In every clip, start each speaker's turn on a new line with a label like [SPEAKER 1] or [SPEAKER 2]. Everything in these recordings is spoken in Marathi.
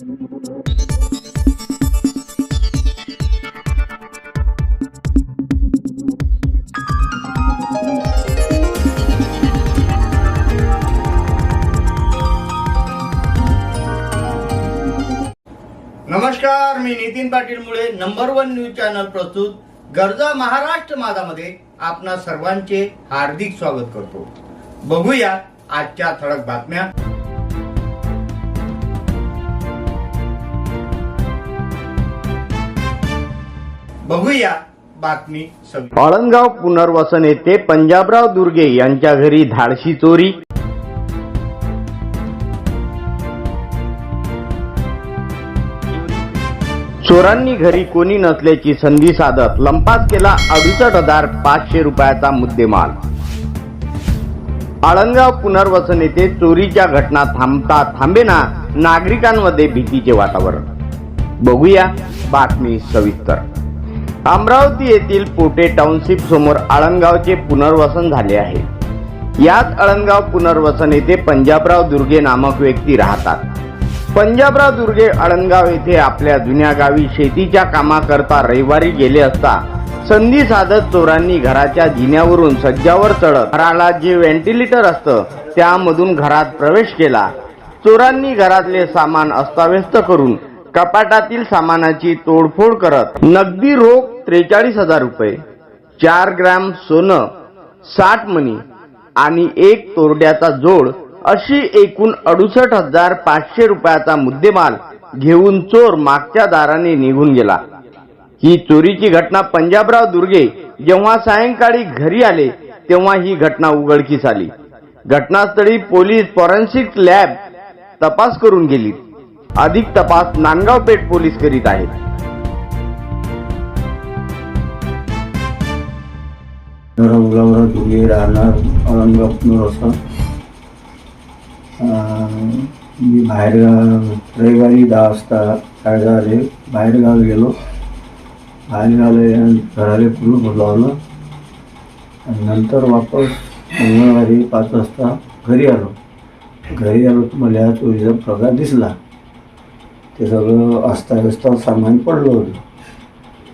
[SPEAKER 1] नमस्कार मी नितीन पाटील मुळे नंबर वन न्यूज चॅनल प्रस्तुत गरजा महाराष्ट्र माझामध्ये आपणा सर्वांचे हार्दिक स्वागत करतो. बघूया आजच्या ठळक बातम्या. बघूया बातमी
[SPEAKER 2] आळंदगाव पुनर्वसन येथे पंजाबराव दुर्गे यांच्या घरी धाडशी चोरी. चोरांनी घरी कोणी नसल्याची संधी साधत लंपास केला अडुसष्ट हजार पाचशे रुपयाचा मुद्देमाल. आळंदगाव पुनर्वसन येथे चोरीच्या घटना थांबता थांबेना नागरिकांमध्ये भीतीचे वातावरण. बघूया बातमी सविस्तर. अमरावती येथील पोटे टाउनशिप समोर आळंदगावचे पुनर्वसन झाले आहे. याच आळंदगाव पुनर्वसन येथे पंजाबराव दुर्गे नामक व्यक्ती राहतात. पंजाबराव दुर्गे आळंदगाव येथे आपल्या जुन्या गावी शेतीच्या कामाकरता रविवारी गेले असता संधी साधत चोरांनी घराच्या जिन्यावरून सज्जावर चढत घराला जे व्हेंटिलेटर असतं त्यामधून घरात प्रवेश केला. चोरांनी घरातले सामान अस्ताव्यस्त करून कपाटातील सामानाची तोडफोड करत. नगदी रोख त्रेचाळीस हजार रुपये चार ग्रॅम सोनं साठ मणी आणि एक तोरड्याचा जोड अशी एकूण अडुसष्ट हजार पाचशे रुपयाचा मुद्देमाल घेऊन चोर मागच्या दाराने निघून गेला. ही चोरीची घटना पंजाबराव दुर्गे जेव्हा सायंकाळी घरी आले तेव्हा ही घटना उघडकीस आली. घटनास्थळी पोलीस फॉरेन्सिक लॅब तपास करून गेली. अधिक तपास नांदगाव पेठ पोलीस करीत आहेत.
[SPEAKER 3] रंगावर दुगे राहणार औरंगाबाद असं. मी बाहेर रविवारी दहा वाजता साडेदहाले बाहेरगाव गेलो. बाहेरगावला घराले पूर्ण बोलावलं आणि नंतर वापस मंगळवारी पाच वाजता घरी आलो. घरी आलो तुम्हाला तो या चोरीचा प्रकार दिसला. ते सगळं अस्ताव्यस्त सामान पडलं होतं.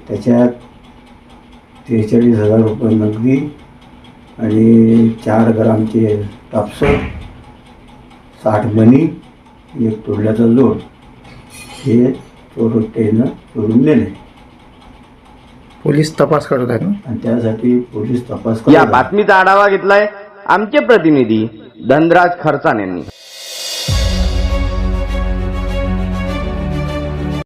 [SPEAKER 3] त्याच्यात त्रेचाळीस हजार रुपये नगदी आणि चार ग्रामचे कापसं साठ मणी एक तोडल्याचा जोड. हे चोरट्यानं चोरून नेले.
[SPEAKER 4] पोलीस तपास करत आहेत ना?
[SPEAKER 3] आणि त्यासाठी पोलीस तपास
[SPEAKER 2] या. बातमीचा आढावा घेतलाय आमचे प्रतिनिधी धनराज खरचान यांनी